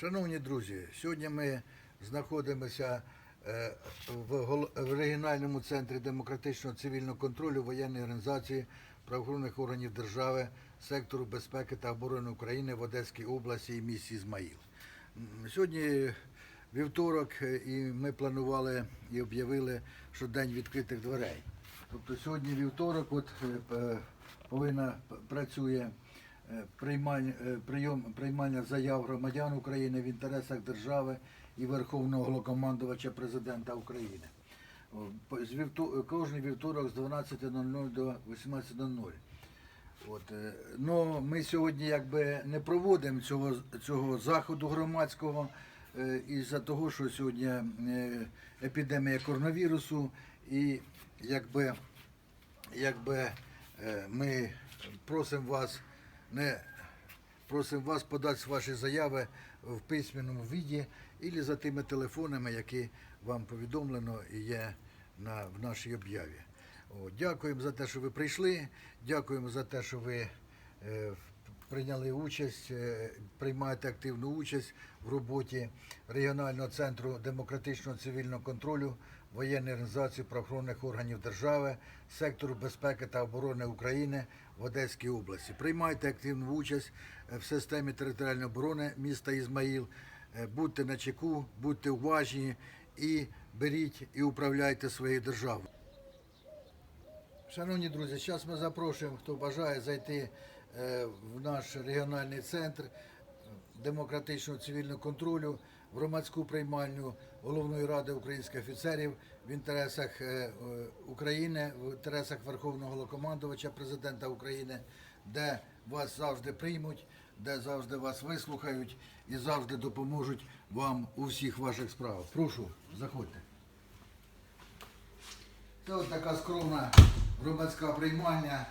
Шановні друзі, сьогодні ми знаходимося е, в регіональному центрі демократичного цивільного контролю воєнної організації правоохоронних органів держави, сектору безпеки та оборони України в Одеській області і місті Ізмаїл. Сьогодні вівторок, е, і ми планували і об'явили, що день відкритих дверей. Тобто сьогодні вівторок, от е, повинна працює приймання, е, прийом, приймання заяв громадян України в інтересах держави і Верховного Головнокомандувача Президента України. З кожний вівторок з 12.00 до 18.00. От, е, ну, ми сьогодні якби не проводимо цього, цього заходу громадського е, із-за того, що сьогодні е, епідемія коронавірусу і якби, якби е, ми просимо вас не просимо вас подати ваші заяви в письменному віді і за тими телефонами, які вам повідомлено і є на, в нашій об'яві. Дякуємо за те, що ви прийшли. Дякуємо за те, що ви е, прийняли участь, е, приймаєте активну участь в роботі регіонального центру демократичного цивільного контролю воєнної організації правоохоронних органів держави, сектору безпеки та оборони України в Одеській області. Приймайте активну участь е, в системі територіальної оборони міста Ізмаїл. Е, Будьте на чеку, будьте уважні і беріть і управляйте своєю державою. Шановні друзі, зараз ми запрошуємо, хто бажає зайти в наш регіональний центр демократичного цивільного контролю в громадську приймальню Головної ради українських офіцерів в інтересах е, е, України, в інтересах Верховного Головнокомандувача президента України, де вас завжди приймуть, де завжди вас вислухають і завжди допоможуть вам у всіх ваших справах. Прошу, заходьте. Це от така скромна громадська приймальня.